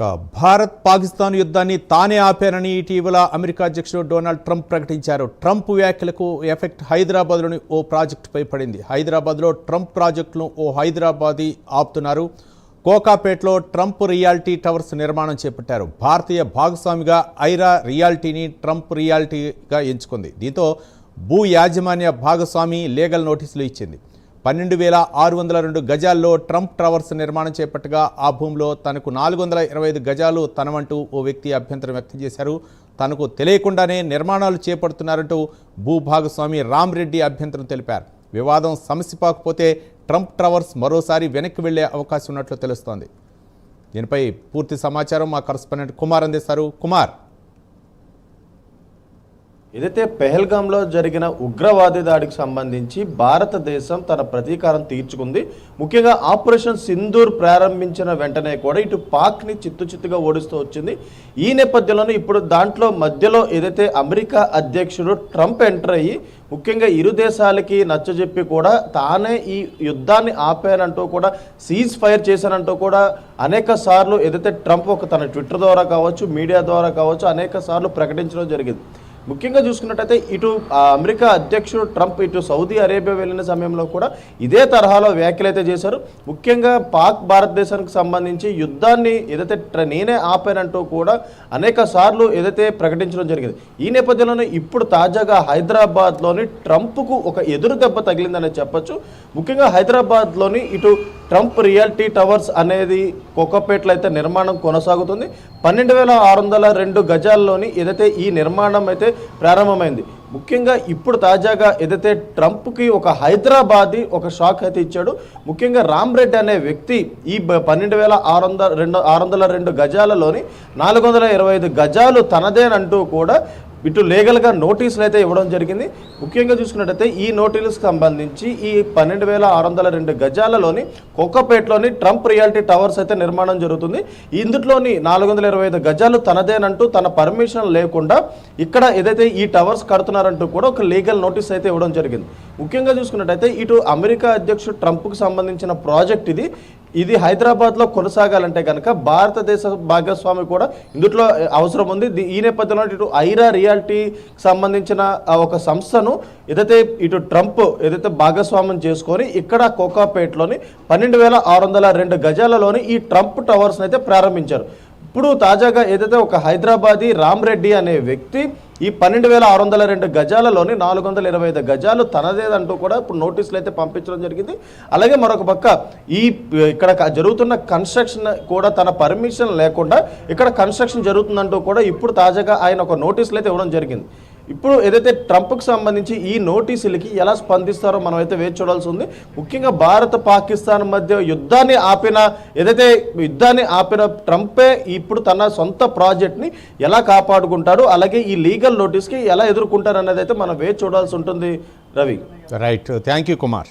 భారత్ పాకిస్తాన్ యుద్ధాన్ని తానే ఆపారని ఇటీవల అమెరికా అధ్యక్షుడు డొనాల్డ్ ట్రంప్ ప్రకటించారు. ట్రంప్ వ్యాఖ్యలకు ఎఫెక్ట్ హైదరాబాద్లోని ఓ ప్రాజెక్టుపై పడింది. హైదరాబాద్లో ట్రంప్ ప్రాజెక్టును ఓ హైదరాబాదీ ఆపుతున్నారు. కోకాపేట్లో ట్రంప్ రియాలిటీ టవర్స్ నిర్మాణం చేపట్టారు. భారతీయ భాగస్వామిగా ఐరా రియాలిటీని ట్రంప్ రియాలిటీగా ఎంచుకుంది. దీంతో భూ యాజమాన్య భాగస్వామి లీగల్ నోటీసులు ఇచ్చింది. పన్నెండు వేల ఆరు వందల రెండు గజాల్లో ట్రంప్ టవర్స్ నిర్మాణం చేపట్టగా ఆ భూమిలో తనకు నాలుగు వందల ఇరవై ఐదు గజాలు తనవంటూ ఓ వ్యక్తి అభ్యంతరం వ్యక్తం చేశారు. తనకు తెలియకుండానే నిర్మాణాలు చేపడుతున్నారంటూ భూభాగస్వామి రామ్ రెడ్డి అభ్యంతరం తెలిపారు. వివాదం సమసిపోకపోతే ట్రంప్ టవర్స్ మరోసారి వెనక్కి వెళ్ళే అవకాశం ఉన్నట్లు తెలుస్తోంది. దీనిపై పూర్తి సమాచారం మా కరస్పాండెంట్ కుమార్ అందిస్తారు. కుమార్. ఏదైతే పెహల్గాంలో జరిగిన ఉగ్రవాది దాడికి సంబంధించి భారతదేశం తన ప్రతీకారం తీర్చుకుంది. ముఖ్యంగా ఆపరేషన్ సింధూర్ ప్రారంభించిన వెంటనే కూడా ఇటు పాక్ని చిత్తు చిత్తుగా ఓడిస్తూ వచ్చింది. ఈ నేపథ్యంలోనే ఇప్పుడు దాంట్లో మధ్యలో ఏదైతే అమెరికా అధ్యక్షుడు ట్రంప్ ఎంటర్ అయ్యి ముఖ్యంగా ఇరు దేశాలకి నచ్చజెప్పి కూడా తానే ఈ యుద్ధాన్ని ఆపానంటూ కూడా సీజ్ ఫైర్ చేశానంటూ కూడా అనేక సార్లు ఏదైతే ట్రంప్ ఒక తన ట్విట్టర్ ద్వారా కావచ్చు మీడియా ద్వారా కావచ్చు అనేక సార్లు ప్రకటించడం జరిగింది. ముఖ్యంగా చూసుకున్నట్టయితే ఇటు అమెరికా అధ్యక్షుడు ట్రంప్ ఇటు సౌదీ అరేబియా వెళ్ళిన సమయంలో కూడా ఇదే తరహాలో వ్యాఖ్యలు అయితే చేశారు. ముఖ్యంగా పాక్ భారతదేశానికి సంబంధించి యుద్ధాన్ని ఏదైతే నేనే ఆపానంటూ కూడా అనేక సార్లు ఏదైతే ప్రకటించడం జరిగింది. ఈ నేపథ్యంలోనే ఇప్పుడు తాజాగా హైదరాబాద్లోని ట్రంప్కు ఒక ఎదురు దెబ్బ తగిలిందని చెప్పొచ్చు. ముఖ్యంగా హైదరాబాద్లోని ఇటు ట్రంప్ రియాలిటీ టవర్స్ అనేది కోకపేటలో అయితే నిర్మాణం కొనసాగుతుంది. పన్నెండు వేల ఆరు వందల రెండు గజాల్లోని ఏదైతే ఈ నిర్మాణం అయితే ప్రారంభమైంది ముఖ్యంగా ఇప్పుడు తాజాగా ఏదైతే ట్రంప్కి ఒక హైదరాబాదీ ఒక షాక్ అయితే ఇచ్చాడు ముఖ్యంగా రామ్ రెడ్డి అనే వ్యక్తి ఈ పన్నెండు వేల ఆరు వందల రెండు ఆరు వందల రెండు గజాలలోని నాలుగు వందల ఇరవై ఐదు గజాలు తనదేనంటూ కూడా ఇటు లీగల్గా నోటీసులు అయితే ఇవ్వడం జరిగింది. ముఖ్యంగా చూసుకున్నట్టయితే ఈ నోటీసులకు సంబంధించి ఈ పన్నెండు వేల ఆరు వందల రెండు గజాలలోని కోకపేటలోని ట్రంప్ రియాలిటీ టవర్స్ అయితే నిర్మాణం జరుగుతుంది. ఇందులోని నాలుగు వందల ఇరవై ఐదు గజాలు తనదేనంటూ తన పర్మిషన్ లేకుండా ఇక్కడ ఏదైతే ఈ టవర్స్ కడుతున్నారంటూ కూడా ఒక లీగల్ నోటీస్ అయితే ఇవ్వడం జరిగింది. ముఖ్యంగా చూసుకున్నట్టయితే ఇటు అమెరికా అధ్యక్షుడు ట్రంప్కు సంబంధించిన ప్రాజెక్ట్ ఇది. ఇది హైదరాబాద్లో కొనసాగాలంటే కనుక భారతదేశ భాగస్వామి కూడా ఇందులో అవసరం ఉంది. దీ- ఈ నేపథ్యంలో ఇటు ఐరా రియాలిటీకి సంబంధించిన ఒక సంస్థను ఏదైతే ఇటు ట్రంప్ ఏదైతే భాగస్వామ్యం చేసుకొని ఇక్కడ కోకాపేటలోని పన్నెండు వేల ఆరు వందల రెండు గజాలలోని ఈ ట్రంప్ టవర్స్ని అయితే ప్రారంభించారు. ఇప్పుడు తాజాగా ఏదైతే ఒక హైదరాబాదీ రామ్ రెడ్డి అనే వ్యక్తి ఈ పన్నెండు వేల ఆరు వందల రెండు గజాలలోని నాలుగు వందల ఇరవై ఐదు గజాలు తనదేదంటూ కూడా ఇప్పుడు నోటీసులు అయితే పంపించడం జరిగింది. అలాగే మరొక పక్క ఈ ఇక్కడ జరుగుతున్న కన్స్ట్రక్షన్ కూడా తన పర్మిషన్ లేకుండా ఇక్కడ కన్స్ట్రక్షన్ జరుగుతుందంటూ కూడా ఇప్పుడు తాజాగా ఆయన ఒక నోటీసులు అయితే ఇవ్వడం జరిగింది. ఇప్పుడు ఏదైతే ట్రంప్కి సంబంధించి ఈ నోటీసులకి ఎలా స్పందిస్తారో మనం అయితే వేచి చూడాల్సి ఉంది. ముఖ్యంగా భారత్ పాకిస్తాన్ మధ్య యుద్ధాన్ని ఆపిన ఏదైతే యుద్ధాన్ని ఆపిన ట్రంపే ఇప్పుడు తన సొంత ప్రాజెక్ట్ని ఎలా కాపాడుకుంటారు అలాగే ఈ లీగల్ నోటీస్కి ఎలా ఎదుర్కొంటారు అనేది అయితే మనం వేచి చూడాల్సి ఉంటుంది. Ravi. Right thank you Kumar